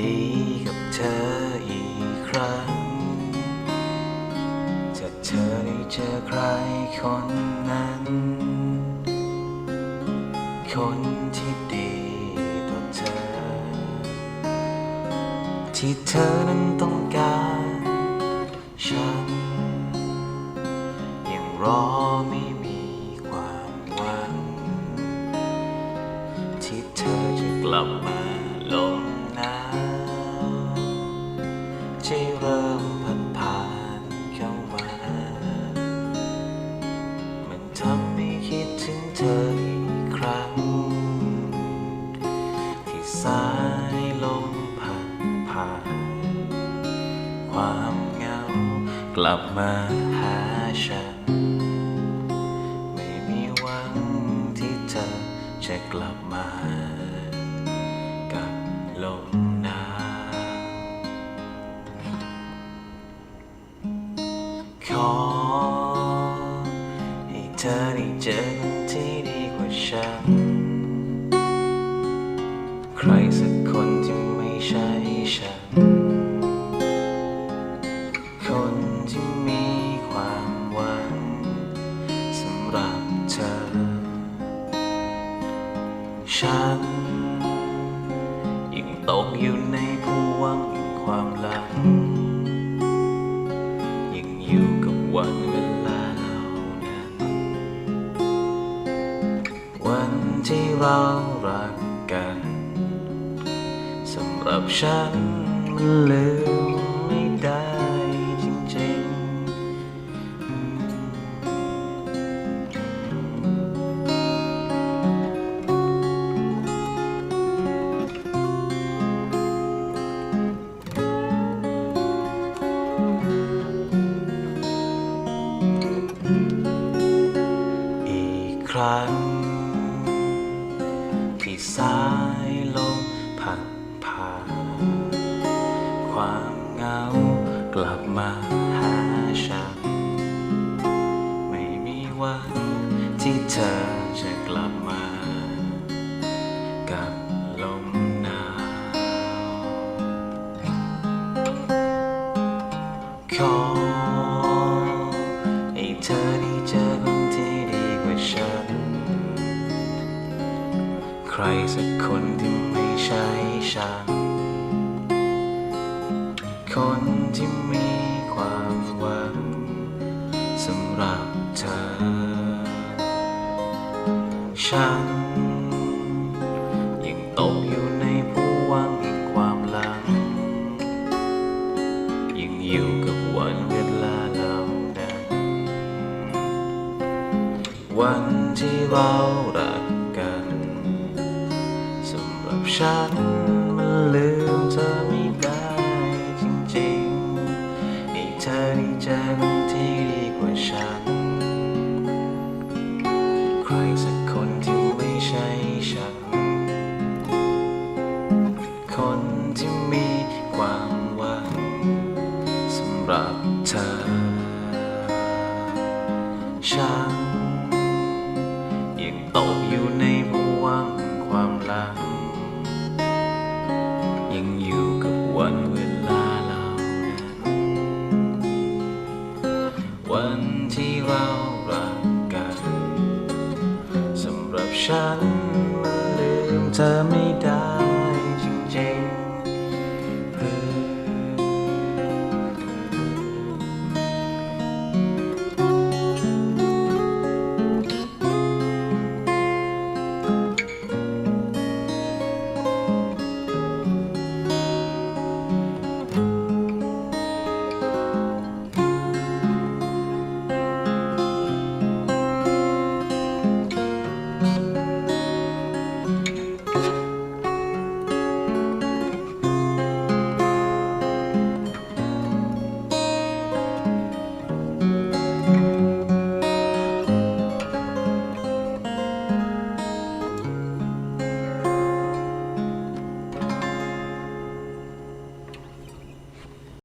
ดีกับเธออีกครั้ง จะเธอได้เจอใครคนนั้น คนที่ดีต่อเธอ ที่เธอนั้นต้องการฉัน ยังรอไม่มีความหวัง ที่เธอจะกลับมาลม ลับมาหาฉัน ไม่มีหวังที่เธอจะกลับมา กับลมหนาวขอให้เธอได้เจอคนที่ดีกว่าฉัน ใครสักคนที่ไม่ใช่ฉันคน ฉันยังตกอยู่ในภวังค์แห่งความหลังยังอยู่กับวันเวลาเหล่านั้น วันที่เรารักกันสำหรับฉันมันลืม รั้ง ที่สายลมพัดผ่านความเหงากลับมาหาฉัน ไม่มีวันที่เธอจะกลับมา รสักคนที่ไม่ใช่ฉัน คนที่มีความหวังสำหรับเธอ ฉัน ยังตกอยู่ในภวังแห่งความหลัง ยังอยู่กับวันเวลาเหล่านั้นวันที่เรา ฉันมันลืมเธอไม่ได้จริงๆให้เธอได้เจอคนที่ดีกว่าฉัน ใครสักคนที่ไม่ใช่ฉัน คนที่มีความหวังสำหรับเธอ ฉันยังตกอยู่ในภวังค์แห่งความหลัง วันที่เรารักกันสำหรับฉันมันลืมเธอไม่ได้